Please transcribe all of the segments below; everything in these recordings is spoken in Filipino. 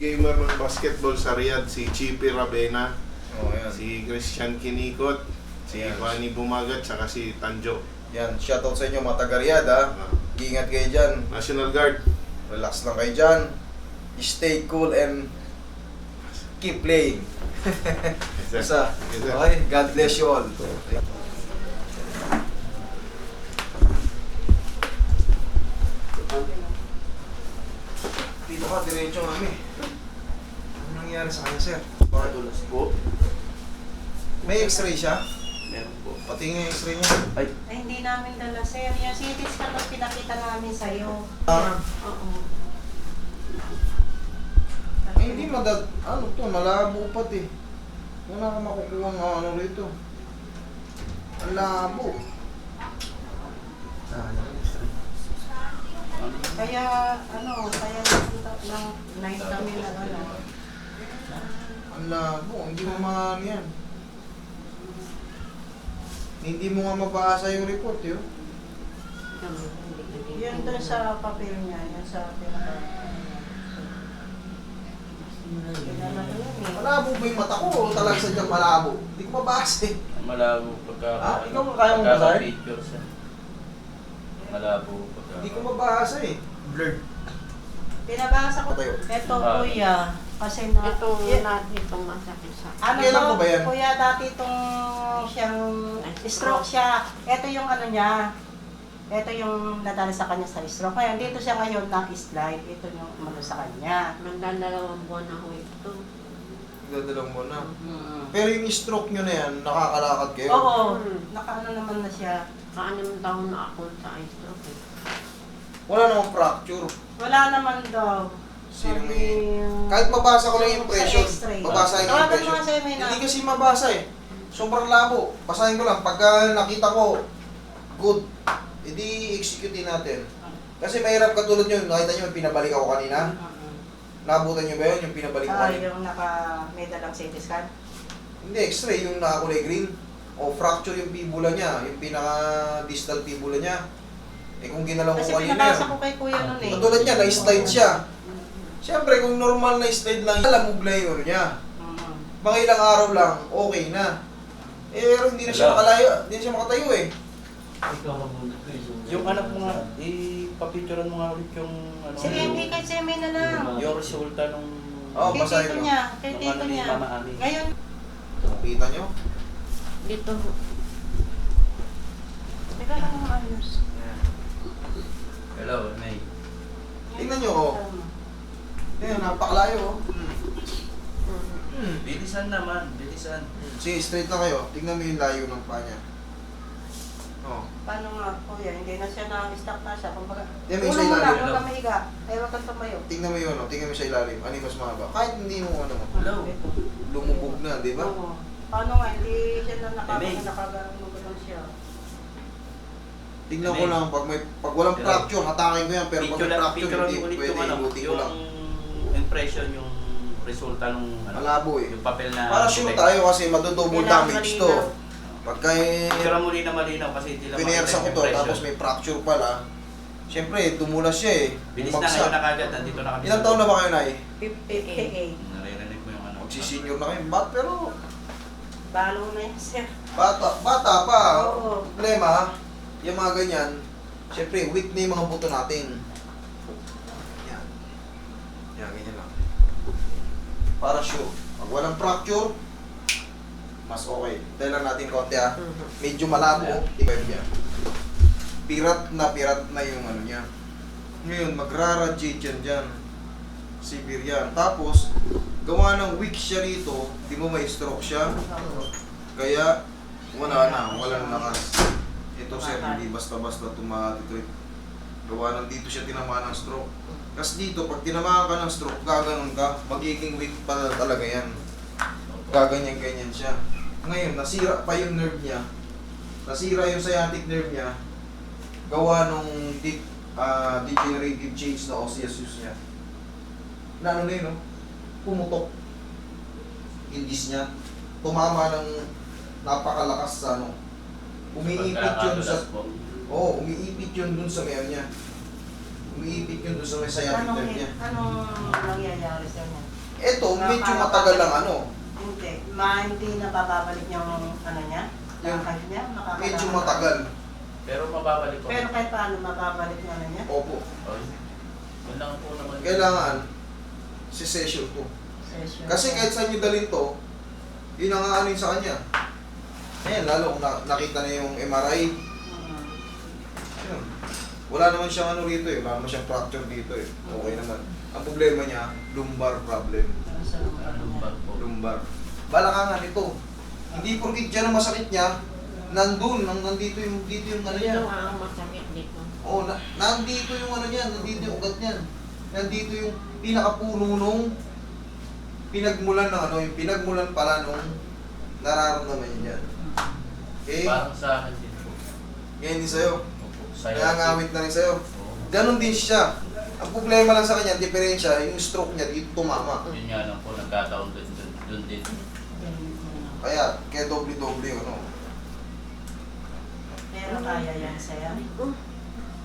gamer ng basketball sa Riyadh, si Chippy Ravena, Oh, yan. si Christian Kinikot, si Ayan. Bumagat, saka si Tanjo. Yan, shoutout sa inyo mga taga-Riyadh ha. Ah, Ingat kayo dyan. National Guard. Relax lang kayo dyan. Stay cool and keep playing. Yes, sir. Yes, sir. okay, God bless you all. Dito ka, diretso kami. Ano nangyari sa kanya, sir? Madulas po. May x-ray siya? Meron po. Pati nga yung x-ray niya. Ay, Ay, hindi namin dala, sir. Yung CT scan ang pinakita namin sa'yo. Ah, Oo. ay, hindi madad... Ano to, malabo pati. Wala ka makukuha ng ano rito. Ang labo. Ah, yan, x-ray. Kaya, ano, kaya napunta ng night kami na ano. Ang labo, hindi mo maano yan. Hindi mo nga mabasa yung report yun. Yun doon sa papel niya, yun sa pinaka... Malabo ba yung mata ko o talaga sadyang malabo? Hindi ko mabasa eh. malabo pagka... Ah, ikaw kaya mo pagka basahin? pictures eh. Malabo pagka... Hindi ko mabasa eh. Blurred. Pinabasa ko. Ito, Ah. kuya. Kasi na... Ito Y- na itong masakit sa Ano Kailan to, po ba yan? Kuya, dati itong siyang stroke siya. Ito yung ano niya. Ito yung nadala sa kanya sa stroke. Ngayon, dito siya ngayon na slide. Ito yung ano sa kanya. Magdadalawang buwan na ho ito. Dadalawang mo na. Mm. Pero yung stroke nyo na yan, nakakalakad kayo. Oo, Hmm. nakaano naman na siya. Kaanim taon na ako sa stroke. eh. Wala namang fracture. Wala naman daw. Sino may- Kahit mabasa ko lang yung impression, x-ray. mabasa yung Tawagan mo. Hindi kasi mabasa eh. Sobrang labo. Basahin ko lang. Pagka nakita ko, good. Hindi execute natin. Kasi mahirap katulad nyo, nakita nyo pinabalik ako kanina. Mm-mm. Nabutan nyo ba yun, yung pinabalik ko Ah, kanina? yung naka may dalang CT scan. Hindi, x-ray yung nakakulay green. O fracture yung fibula niya, yung pinaka-distal fibula niya. Eh kung ginalaw ko Kasi kanina pinabasa yun. ko kay kuya nun eh. Katulad niya, na-slide siya. Siyempre, kung normal na slide lang, alam mo ano niya. Mm. Mga ilang araw lang, okay na. Eh, pero hindi na siya makalayo, hindi na siya makatayo eh. Yung anak mo nga, ipapicturean mo nga ulit yung... Ano, Sige, hindi kay Semi na lang. Yung resulta nung... Oo, kay basahin tito mo. niya, kay tito ano ni niya. Ngayon, Kita nyo? Dito teka lang ang ayos. Hello, May. Tingnan nyo, oh. Ayan, napakalayo oh. Mm. Bilisan naman, bilisan. Sige, straight lang kayo. Tingnan mo yung layo ng paa niya. Oh. Paano nga, kuya, hindi na siya na-stuck na siya. Kumbaga, Yan, may ulo isa mo lang, ilalim. huwag kang mahiga. Ay, huwag kang tumayo. Tingnan mo yun, oh. tingnan mo sa ilalim. Ano yung mas mahaba? Kahit hindi mo ano, Hello. Ito. lumubog na, di ba? Oo. Paano nga, hindi siya na Eh, May. nakagalang nakagalang siya. Tingnan Hindi. ko lang, pag may pag walang Hello. fracture, hatakin ko yan. Pero pag Picture may lang, fracture, hindi mo ulit pwede yung ano, ibuti ko lang. yung impression, yung resulta nung ano, Malabo eh. yung papel na... Para sure tayo kasi madudouble Kailangan damage malinaw. to. Pagka Picturean mo rin na malinaw kasi hindi lang pinersa ko makita yung to, impression. tapos may fracture pala. Siyempre, tumulas siya eh. Bilis na Bumagsak. ngayon na kagad, nandito na kami. Ilang taon na ba kayo, Nay? 58. Naririnig mo yung ano. Magsisenior na kayo. Bat, pero Balo na yan, sir. bata, bata pa. Oo. Problema, yung mga ganyan, siyempre, weak na yung mga buto natin. Yan. Yan, ganyan lang. Para sure. Pag walang fracture, mas okay. Dahil lang natin konti ha. Medyo malabo, ikaw niya. Pirat na pirat na yung ano niya. Ngayon, magra-radiate yan dyan. Severe yan. Tapos, gawa ng weak siya rito, di mo may stroke siya. Kaya, wala na, wala na lakas. Ito sir, hindi basta-basta tumatitreat. Gawa ng dito siya tinamaan ng stroke. Kasi dito, pag tinamaan ka ng stroke, gaganon ka, magiging weak pa talaga yan. Gaganyan-ganyan siya. Ngayon, nasira pa yung nerve niya. Nasira yung sciatic nerve niya. Gawa nung deep, ah, degenerative change na osseous niya. Na ano na yun, no? Pumutok. Yung disc niya. Tumama ng napakalakas sa ano. Umiipit yun sa... Po. Oo, oh, umiipit yun dun sa mayo niya. Umiipit yun dun sa may sciatic nerve niya. anong nangyayari sa niya? ito, medyo matagal lang ano. Hindi. Ma, hindi na bababalik yung ano niya? Yung- Lakad niya? Medyo matagal. Pero mababalik ko. Pero kahit paano mababalik yung ano niya? Opo. Lang po naman. Kailangan, si session to. Session. Kasi kahit saan nyo dalhin to, yun ang yun sa kanya. Ayan, lalo kung na- nakita na yung MRI. Wala naman siyang ano rito eh, wala naman siyang fracture dito eh. Okay naman. Ang problema niya, lumbar problem. Lumbar po? Lumbar. Balakangan ito. Hindi porkit dyan ang masakit niya, nandun, nang nandito yung, dito yung ano niya. Dito ang masakit dito. Oo, na, nandito yung ano niya, nandito yung ugat niyan. Nandito yung pinakapuno nung pinagmulan ng ano, yung pinagmulan pala nung nararamdaman niya dyan. Okay? Parang sa akin din po. Ngayon din sa'yo. Sa'yo. Nangangamit na rin sa'yo. Ganon din siya. Ang problema lang sa kanya, ang diferensya, yung stroke niya dito tumama. Yun nga lang po, nagkataon dun, dun, dun din. Kaya, kaya doble-doble ano. Pero kaya yan sa'yo. Oh,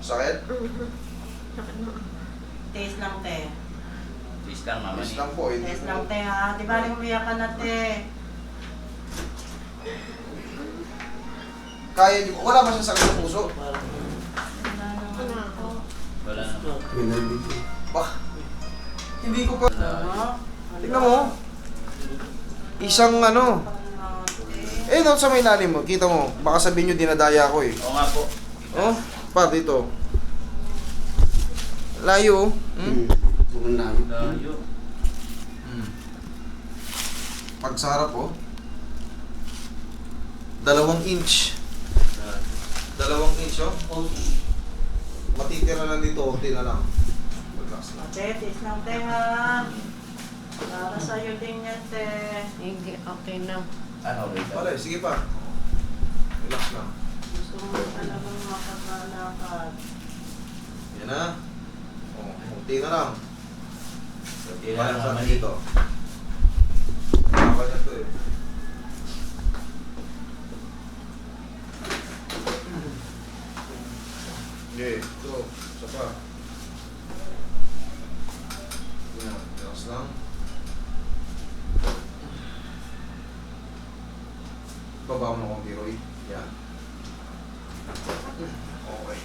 Sakit? Taste lang, te. Please lang naman Yes eh. lang po, hindi Taste po. lang, te, ha? Di ba rin umiyak ka na, te? Kaya niyo, wala ba sakit sa puso? Ako. Wala naman. Bah, hindi ko pa... Tingnan mo. Isang ano, eh doon sa may lalim mo, kita mo, baka sabihin nyo dinadaya ko eh. Oo nga po. Oh, pa dito. Layo. oh. Hmm? Layo. Hmm. Pag sa harap oh. Dalawang inch. Layo. Dalawang inch oh. Matitira lang dito, konti na lang. Relax lang. Te, taste lang, te, ha? Para sa'yo din yan, te. Hindi, okay na. Ano, wait. Wala, eh, sige pa. Relax lang. Gusto mo talagang makakalakad. Yan na. Oh, konti na lang. Kunti na lang sa naman dito. Bawal na to eh. Okay, ito. Isa pa. Yan, relax lang. Baba mo ng konti, Roy. Yan. Okay.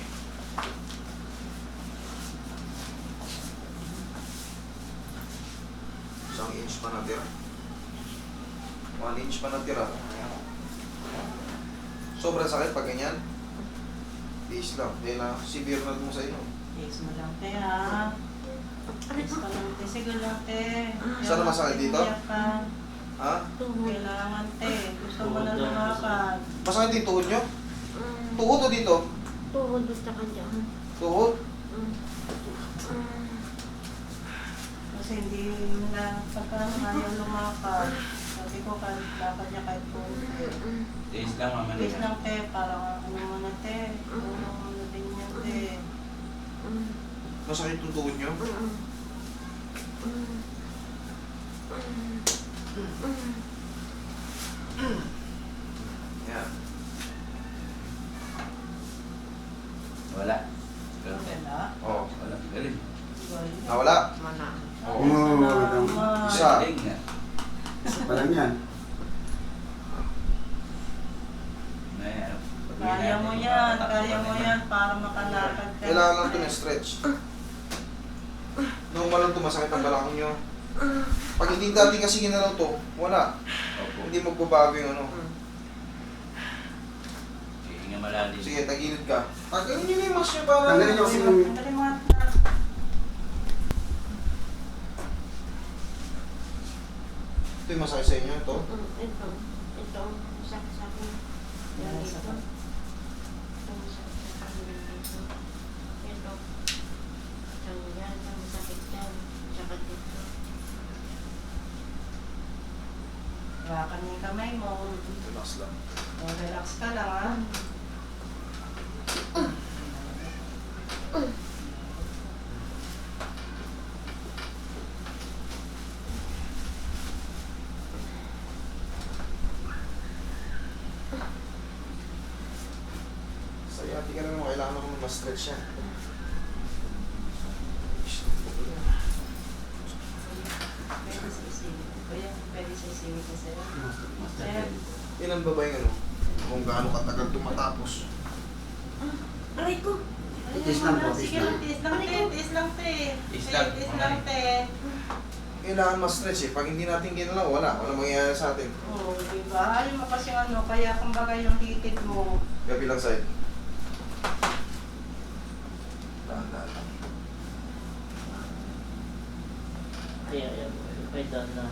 Isang inch pa natira. Inch pa natira. Sobrang sakit pag ganyan. Tiis lang. Dahil na severe na mo sa inyo. Taste mo lang, te, ha? Taste ka lang, te. Sige lang, te. Saan naman sakit dito? Ka. Ha? Tuhod. Kailangan, te. Gusto mo na lumakad. Masakit yung tuhod nyo? Mm, Tuhod o dito? Tuhod at saka dyan. Tuhod? Mm. Mm. Kasi hindi na pagka ayaw lumakad. Sabi ko, kahit lakad niya kahit konti. Taste lang naman Please eh. lang, te. Parang ano mo na, te. Ano mo na din yan, te. Masakit yung tuhod nyo? Mm. Mm. Mm. Mm. Yan. Wala. Wala. Oh. Wala. Galing. Nawala? Wala. Oo. Salamat. Isa. Galing nga. Parang yan. May ano, pag Kaya mo natin, yan. matatakbo Kaya ka mo na yan para makalakad ka. Kailangan lang ito ng stretch. Normal lang ito, masakit ang balakang nyo. Pag hindi dati kasi ginalaw to, wala. Opo. Hindi magbabago yung ano. Sige nga malalim. Sige, tagilid ka. Tanggalin nyo na yung mask nyo para... Tanggalin nyo kasi yung- Tanggalin mo nga. Ito yung masakit sa inyo, ito. Mm, Ito. Ito. Sakit sa akin. Yan. Ito. Sakit sa akin dito. Ito. Ang yan. Ang sakit yan. Saka dito. Hawakan mo yung kamay mo. Relax lang. O, relax ka lang, ha? Sayati ka lang mo, kailangan mo ma-stretch yan. Pwede sa isi. Sisingit ko sa'yo. Master. Ilan ba ba yung ano? Kung gaano katagal tumatapos. Aray ko! Tiis lang po, tiis Sige lang. lang, tiis lang, te. Tiis lang, te. Tiis lang, Tiis okay. lang, te. Kailangan ma-stretch eh. Pag hindi natin ginalaw, wala. Wala mangyayari sa atin. Oo, di ba? Ayaw mo kasi ano, kaya kumbaga yung litid mo. Kabilang side. Dahan-dahan lang. Ay, ay, ay. Ay, daan na.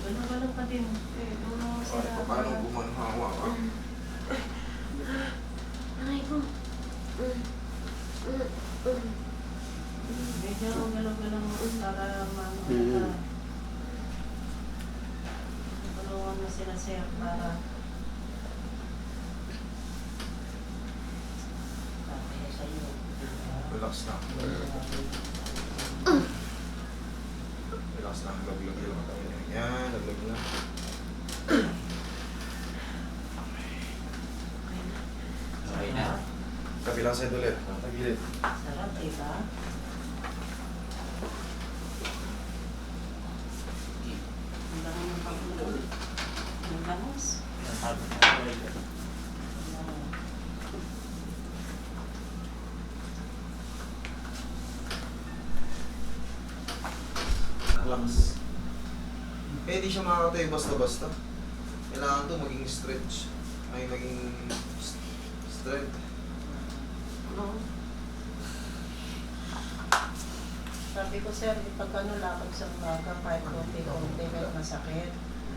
Ganun-ganun ka din. Eh, tulong mo Ay, paano gumanhawa ka? Aray ko! Medyo galaw-galaw mo para maano ka. Tulungan mo sila sir para. Relax lang. Relax lang. Laglag lang tayo. Yan, laglag lang. Okay na. Side ulit. Tagilid. Sarap, diba? Ang dami ng pagulong. Ang okay. Relax. Eh, di siya makakatayo basta-basta. Kailangan to maging stretch. Ay, maging strength. No? Sabi ko, sir, pag ano lakad sa umaga, kahit konti-konti, kahit masakit.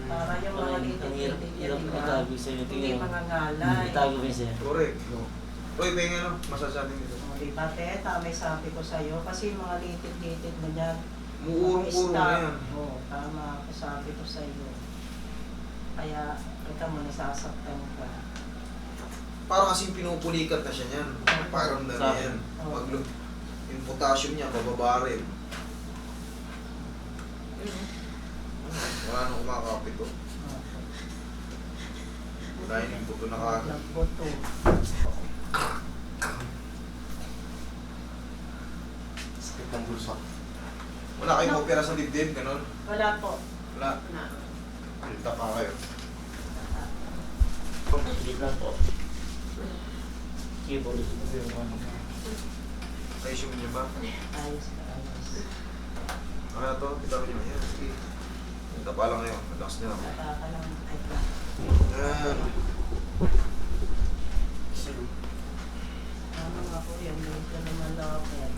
Para yung mga Ang hirap- hirap ba? itago sa'yo. Hindi Tingnan mo. mga ngalay. Itago mo siya. Correct. No. Uy, pengen no? Masasabi nito. O, di ba, te? Tama yung sabi ko sa'yo. Kasi yung mga litid-litid mo dyan. Muurong-urong na yan. Oo, tama. ako Sabi ko sa'yo. Kaya, kita mo, nasasaktan ka. Parang kasing pinupulikat na siya niyan. Parang na Sa- yan. Oo. Pag yung potassium niya, bababa rin. Wala nang kumakapit to. Dahil yung buto na ka. Nagboto. Sakit ng bulsa. Wala kayong opera sa dibdib, ganun. Wala po. Wala. Na. Kita pa kayo. Lang po. Keyboard. Yung ano. Resume niyo ba? Ayos ka, ayos. Ano to? Kita mo niyo. Yan, sige. Kita pa lang ngayon. Relax niyo lang. Nakaka lang. Ay, Yan. Tama nga po yan. Medyo naman daw ako yan.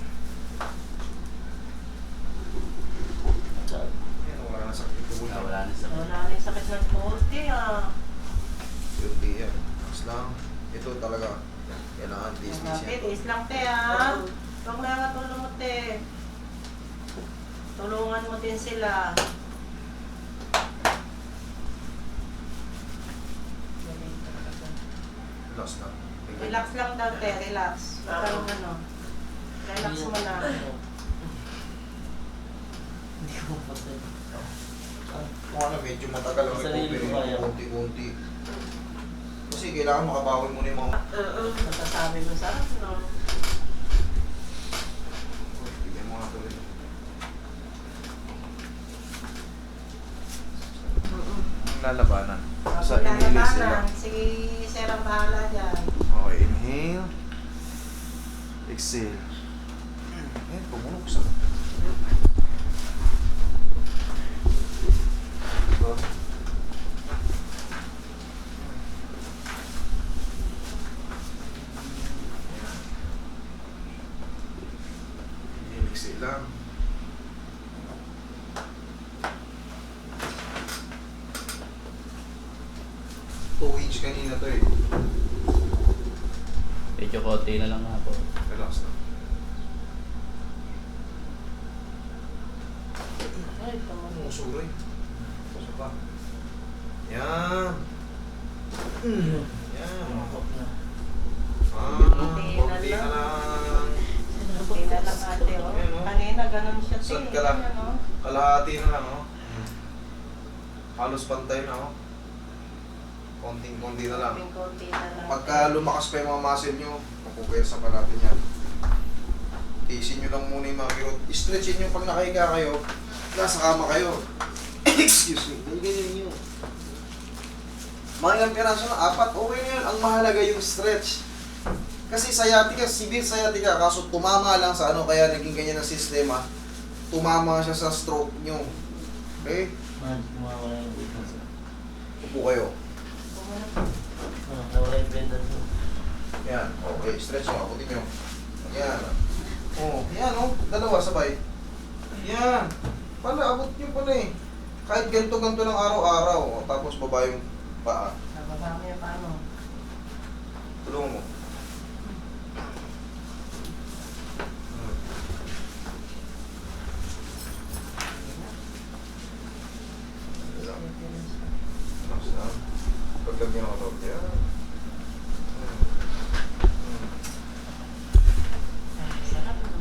Yan, wala na sakit Ah, wala na sa Wala na sakit konti ah. Guilty yan. Relax lang. Ito talaga. Kailangan tiis-tiis Grabe, yan. tiis lang te ah. Huwag na nga tulong mo te. Tulungan mo din sila. Relax lang. Relax lang daw te, relax. Huwag kang ano. Relax mo na. Hindi ko. Kung ano, medyo matagal ang kaya. mo, konti-konti. Kasi kailangan makabawi mo na yung mga... Oo. Masasabi mo sa ano. Uy, Bigyan mo nga tuloy. Ang lalabanan. Sa inhale sila. lang. Si Sir ang bahala dyan. Okay, inhale. Exhale. Eh, pumunog sa... Diba? Ayan. Inhale, exhale lang. Two inch kanina to eh. Medyo konti na lang nga po. Relax lang. Ay, tumunog. Musuri. Puso pa. Yan. Yan. Tumakot na. Ah, Konti na konti na lang. Hindi na lang ate oh. Oh. Kanina ganun siya. Sad ka lang. Ayan, oh. Kalahati na lang, oh. Halos pantay na, oh. Konting-konti na lang. Konting-konti na lang. Pagka lumakas pa yung mga muscle nyo, mapupersa pa natin yan. Tiisin nyo lang muna yung mga kirot. Stretchin nyo pag nakahiga kayo, nasa kama kayo. Excuse me. Ganyan ganyan nyo. Mga ilang piraso na, apat, okay na yun. Ang mahalaga yung stretch. Kasi sciatica, severe sciatica, kaso tumama lang sa ano, kaya naging ganyan ang sistema. Tumama siya sa stroke nyo. Okay? Man, kumawala yung butas. Upo kayo. Ah, nawala yung blender ko. Yan. Okay, stretch nyo. Abutin nyo. Yan. Oh, yan oh. Dalawa sabay. Yan. Pala, abot nyo pala eh. Kahit ganito-ganito ng araw-araw. Oh, tapos baba yung paa. Nababa mo yung paano. Tulungan mo. Hmm. Yan. Tapos na. Sarap no?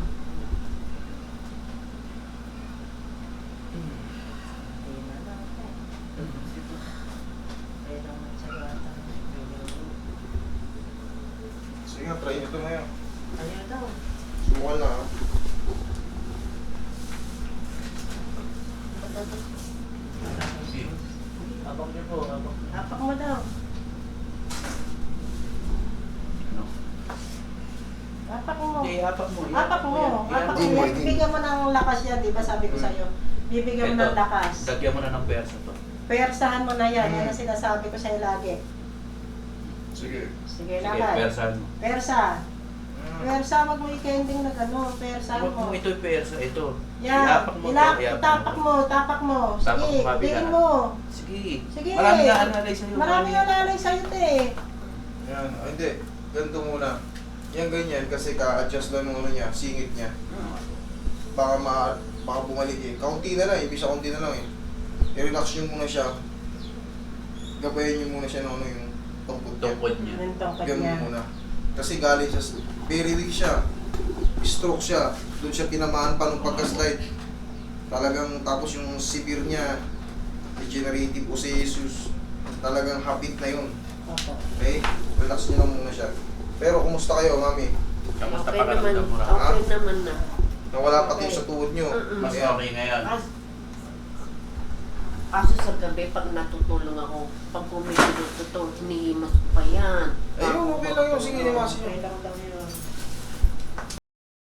Hindi na lang ako. Kaya lang magsagata. Sige nga, try nyo ito ngayon. Ayaw daw. Subukan na ha. Abang niyo po, abang. Apak mo daw. Ano? Apak mo. Hindi, apak mo. Apak mo. Apak Hindi mo. mo, yan. hindi. Bibigyan mo ng lakas yan, di ba sabi ko sa'yo? Bibigyan mo ng lakas. Dagyan mo na ng persa to. Persahan mo na yan. Hmm. Yan ang sinasabi ko sa'yo lagi. Sige. Sige, Sige, lakad. persahan mo. Persa. Hmm. Persa, wag mo i-kending na gano'n. Persahan Huwag mo. mo ito persa, ito. Yan. Iapak mo Ilap, to, iapak itapak mo, tapak mo. Tapak Sige, mo, mo. Sige. Sige. Marami na analay sa'yo. Marami na lalay sa'yo, te. Yan. Ah, hindi. Ganito muna. Yan ganyan kasi ka-adjust lang ng ano niya, singit niya. Baka ma baka bumalik eh. Kaunti na lang, ibig sa kaunti na lang eh. I-relax nyo muna siya. Gabayan nyo muna siya ng ano yung tungkod niya. Tungkod niya. Yung Ganun niya. muna. Kasi galing siya, very weak siya. Stroke siya. Doon siya tinamaan pa nung pagka-slide. Talagang tapos yung severe niya, degenerative osseous, talagang habit na yun. Okay? Relax nyo lang muna siya. Pero kumusta kayo, mami? Kamusta Okay naman, okay naman na. Nawala pati yung sa tuhod nyo. Mm-mm. Mas Ayan. okay ngayon. As, kaso sa gabi, pag natutulong ako, pag kumikilot ito, hinihimas ko pa yan. Ayun, okay lang yun. Sige, limasin nyo. Okay lang daw yun.